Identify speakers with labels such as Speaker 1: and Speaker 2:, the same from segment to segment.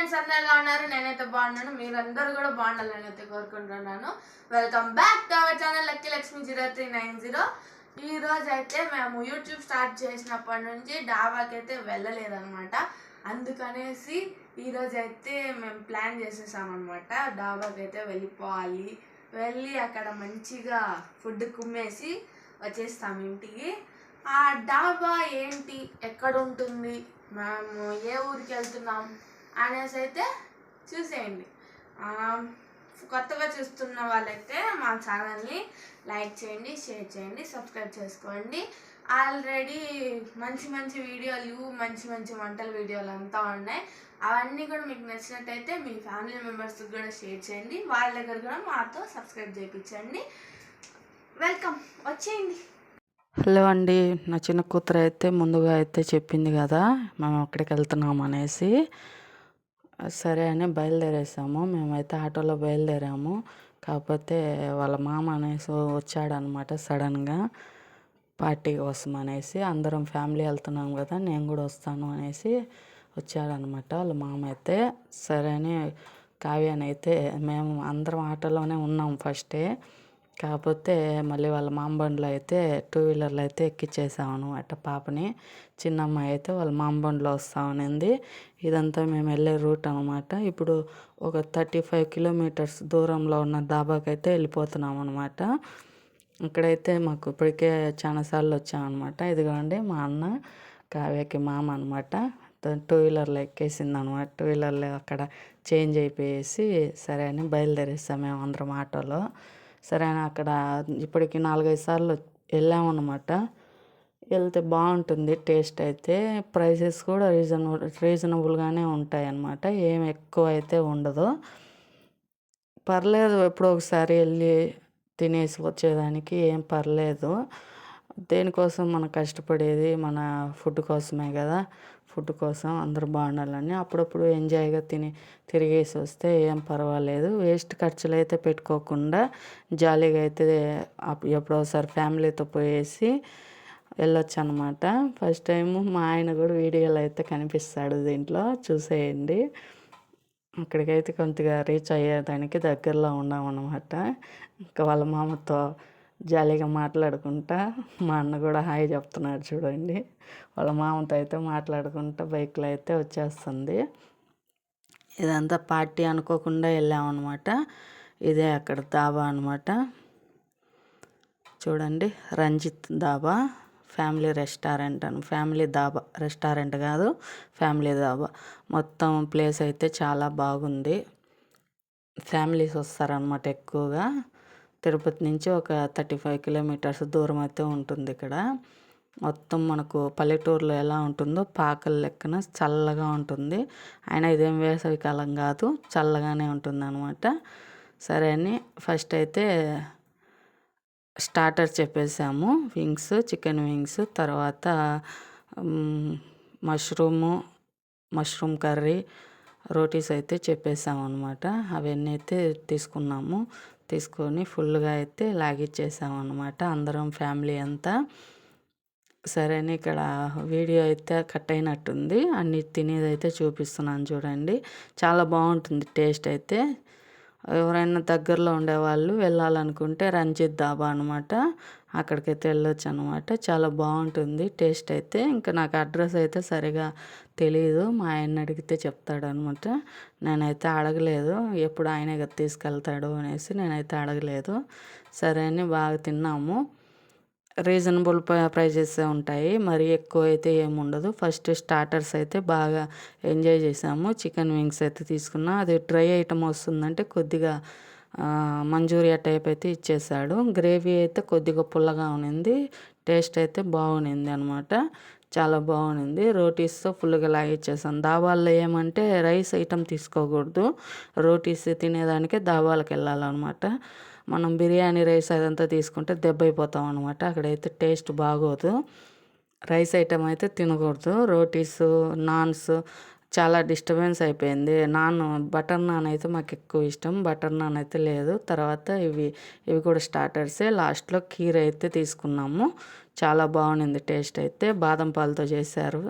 Speaker 1: Friends అందరూ ఎలా ఉన్నారు? నేనైతే బాగున్నాను. మీరందరూ కూడా బాగుండాలని అయితే కోరుకుంటున్నాను. Welcome back to our channel Lucky Lakshmi zero three nine zero ఈ రోజు అయితే మేము యూట్యూబ్ స్టార్ట్ చేసినప్పటి నుంచి డాబాకి అయితే వెళ్ళలేదనమాట అందుకనేసి ఈ అయితే మేము ప్లాన్ చేసేసామన్నమాట. డాబాకి అయితే వెళ్ళిపోవాలి. వెళ్ళి అక్కడ మంచిగా ఫుడ్ కుమ్మేసి వచ్చేస్తాం ఇంటికి. ఆ డాబా ఏంటి? ఎక్కడ ఉంటుంది? మేము ఏ ఊరికి వెళ్తున్నాం? అనేసి అయితే చూసేయండి. కొత్తగా చూస్తున్న వాళ్ళైతే మా ఛానల్ని లైక్ చేయండి షేర్ చేయండి సబ్స్క్రైబ్ చేసుకోండి. ఆల్రెడీ మంచి మంచి వీడియోలు మంచి మంచి వంటల వీడియోలు అంతా ఉన్నాయి. అవన్నీ కూడా మీకు నచ్చినట్టయితే మీ ఫ్యామిలీ మెంబర్స్కి కూడా షేర్ చేయండి. వాళ్ళ దగ్గర కూడా మాతో సబ్స్క్రైబ్ చేయించండి. వెల్కమ్. వచ్చేయండి.
Speaker 2: హలో అండి. నా చిన్న కూతురు అయితే ముందుగా అయితే చెప్పింది కదా మేము అక్కడికి వెళ్తున్నాం అనేసి. సరే అని బయలుదేరేసాము. మేమైతే ఆటోలో బయలుదేరాము. కాకపోతే వాళ్ళ మామ అనేసి వచ్చాడనమాట సడన్గా. పార్టీ కోసం అనేసి అందరం ఫ్యామిలీ వెళ్తున్నాం కదా నేను కూడా వస్తాను అనేసి వచ్చాడనమాట వాళ్ళ మామ అయితే. సరే అని కావ్యనైతే మేము అందరం ఆటోలోనే ఉన్నాం ఫస్టే. కాకపోతే మళ్ళీ వాళ్ళ మామ అయితే టూ వీలర్లో అయితే ఎక్కిచ్చేసాం అట్ట పాపని చిన్న అమ్మాయి అయితే వాళ్ళ మామ బండిలో వస్తా ఇదంతా మేము వెళ్ళే రూట్ అనమాట ఇప్పుడు ఒక థర్టీ ఫైవ్ కిలోమీటర్స్ దూరంలో ఉన్న దాబాకి అయితే వెళ్ళిపోతున్నాం అనమాట ఇక్కడైతే మాకు ఇప్పటికే చాలాసార్లు వచ్చామన్నమాట ఇదిగోండి మా అన్న కావ్యకి మామ అనమాట టూ వీలర్లో ఎక్కేసింది అనమాట టూ వీలర్లో అక్కడ చేంజ్ అయిపోయేసి సరే అని బయలుదేరేస్తాం మేము అందరం ఆటోలో. సరే అని అక్కడ ఇప్పటికి నాలుగైదు సార్లు వెళ్ళామన్నమాట. వెళ్తే బాగుంటుంది టేస్ట్ అయితే. ప్రైసెస్ కూడా రీజనబుల్ రీజనబుల్గానే ఉంటాయి అన్నమాట ఏం ఎక్కువ అయితే ఉండదు. పర్లేదు ఎప్పుడో ఒకసారి వెళ్ళి తినేసి వచ్చేదానికి ఏం పర్లేదు. దేనికోసం మనం కష్టపడేది? మన ఫుడ్ కోసమే కదా. ఫుడ్ కోసం అందరూ బాగుండాలని అప్పుడప్పుడు ఎంజాయ్గా తిని తిరిగేసి వస్తే ఏం పర్వాలేదు. వేస్ట్ ఖర్చులు అయితే పెట్టుకోకుండా జాలీగా అయితే ఎప్పుడోసారి ఎప్పుడో ఒకసారి ఫ్యామిలీతో పోయేసి వెళ్ళొచ్చు అనమాట ఫస్ట్ టైం మా ఆయన కూడా వీడియోలో అయితే కనిపిస్తాడు దీంట్లో చూసేయండి. అక్కడికైతే కొంతగా రీచ్ అయ్యేదానికి దగ్గరలో ఉన్నాం అనమాట ఇంకా వాళ్ళ మామతో జాలీగా మాట్లాడుకుంటా మా అన్న కూడా హాయ్ చెప్తున్నాడు చూడండి. వాళ్ళ మామతో అయితే మాట్లాడుకుంటా బైక్లో అయితే వచ్చేస్తుంది. ఇదంతా పార్టీ అనుకోకుండా వెళ్ళామన్నమాట. ఇదే అక్కడ దాబా అనమాట చూడండి రంజిత్ దాబా ఫ్యామిలీ రెస్టారెంట్ అని ఫ్యామిలీ దాబా రెస్టారెంట్ కాదు ఫ్యామిలీ దాబా. మొత్తం ప్లేస్ అయితే చాలా బాగుంది. ఫ్యామిలీస్ వస్తారనమాట ఎక్కువగా. తిరుపతి నుంచి ఒక థర్టీ ఫైవ్ కిలోమీటర్స్ దూరం అయితే ఉంటుంది ఇక్కడ. మొత్తం మనకు పల్లెటూరులో ఎలా ఉంటుందో పాకల లెక్కన చల్లగా ఉంటుంది. అయినా ఇదేం వేసవి కాలం కాదు చల్లగానే ఉంటుంది అనమాట సరే అని ఫస్ట్ అయితే స్టార్టర్ చెప్పేసాము వింగ్స్ చికెన్ వింగ్స్ తర్వాత మష్రూము మష్రూమ్ కర్రీ రోటీస్ అయితే చెప్పేసాము అనమాట అవన్నీ అయితే తీసుకున్నాము. తీసుకొని ఫుల్గా అయితే లాగిచ్చేసాము అనమాట అందరం ఫ్యామిలీ అంతా. సరే అని ఇక్కడ వీడియో అయితే కట్ అయినట్టుంది. అన్ని తినేది అయితే చూపిస్తున్నాను చూడండి. చాలా బాగుంటుంది టేస్ట్ అయితే. ఎవరైనా దగ్గరలో ఉండేవాళ్ళు వెళ్ళాలనుకుంటే రంజిత్ దాబా అనమాట అక్కడికైతే వెళ్ళొచ్చు అనమాట చాలా బాగుంటుంది. టేస్ట్ అయితే ఇంకా నాకు అడ్రస్ అయితే సరిగా తెలియదు మా ఆయన అడిగితే చెప్తాడనమాట నేనైతే అడగలేదు. ఎప్పుడు ఆయనే కదా తీసుకెళ్తాడు అనేసి నేనైతే అడగలేదు. సరే అని బాగా తిన్నాము. రీజనబుల్ ప్రైజెస్ ఉంటాయి. మరి ఎక్కువ అయితే ఏముండదు ఫస్ట్ స్టార్టర్స్ అయితే బాగా ఎంజాయ్ చేసాము. చికెన్ వింగ్స్ అయితే తీసుకున్నాం. అది డ్రై ఐటమ్ వస్తుందంటే కొద్దిగా మంచూరియా టైప్ అయితే ఇచ్చేసాడు. గ్రేవీ అయితే కొద్దిగా పుల్లగా ఉన్నింది. టేస్ట్ అయితే బాగునింది అనమాట చాలా బాగుంది రోటీస్తో ఫుల్గా లాగిచ్చేసాను దాబాల్లో ఏమంటే రైస్ ఐటమ్ తీసుకోకూడదు. రోటీస్ తినేదానికే దాబాలకు వెళ్ళాలన్నమాట. మనం బిర్యానీ రైస్ అదంతా తీసుకుంటే దెబ్బ అయిపోతాం అనమాట అక్కడైతే టేస్ట్ బాగోదు. రైస్ ఐటమ్ అయితే తినకూడదు. రోటీస్ నాన్స్ చాలా డిస్టర్బెన్స్ అయిపోయింది. నాన్ బటర్ నాన్ అయితే మాకు ఎక్కువ ఇష్టం. బటర్ నాన్ అయితే లేదు. తర్వాత ఇవి ఇవి కూడా స్టార్టర్సే. లాస్ట్లో కీర్ అయితే తీసుకున్నాము. చాలా బాగుంది టేస్ట్ అయితే. బాదం పాలతో చేశారు.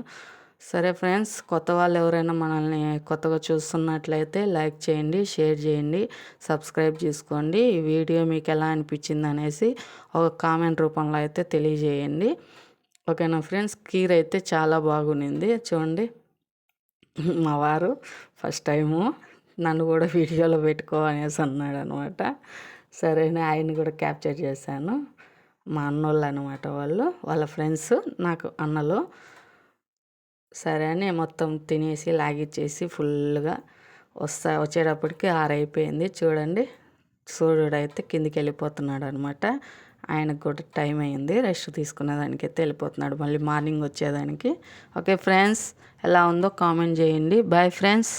Speaker 2: సరే ఫ్రెండ్స్ కొత్త వాళ్ళు ఎవరైనా మనల్ని కొత్తగా చూస్తున్నట్లయితే లైక్ చేయండి షేర్ చేయండి సబ్స్క్రైబ్ చేసుకోండి. ఈ వీడియో మీకు ఎలా అనిపించింది అనేసి ఒక కామెంట్ రూపంలో అయితే తెలియజేయండి. ఓకేనా ఫ్రెండ్స్? కీర్ అయితే చాలా బాగుంది చూడండి. మా వారు ఫస్ట్ టైము నన్ను కూడా వీడియోలో పెట్టుకో అనేసి అన్నాడు అనమాట సరే ఆయన కూడా క్యాప్చర్ చేశాను. మా అన్నోళ్ళు అనమాట వాళ్ళు. వాళ్ళ ఫ్రెండ్స్ నాకు అన్నలు. సరే అని మొత్తం తినేసి లాగిచ్చేసి ఫుల్గా వస్తా వచ్చేటప్పటికి ఆరైపోయింది. చూడండి సూర్యుడు అయితే కిందికి వెళ్ళిపోతున్నాడు అనమాట ఆయనకు కూడా టైం అయింది రెస్ట్ తీసుకునేదానికి అయితే వెళ్ళిపోతున్నాడు. మళ్ళీ మార్నింగ్ వచ్చేదానికి. ఓకే ఫ్రెండ్స్ ఎలా ఉందో కామెంట్ చేయండి. Bye friends.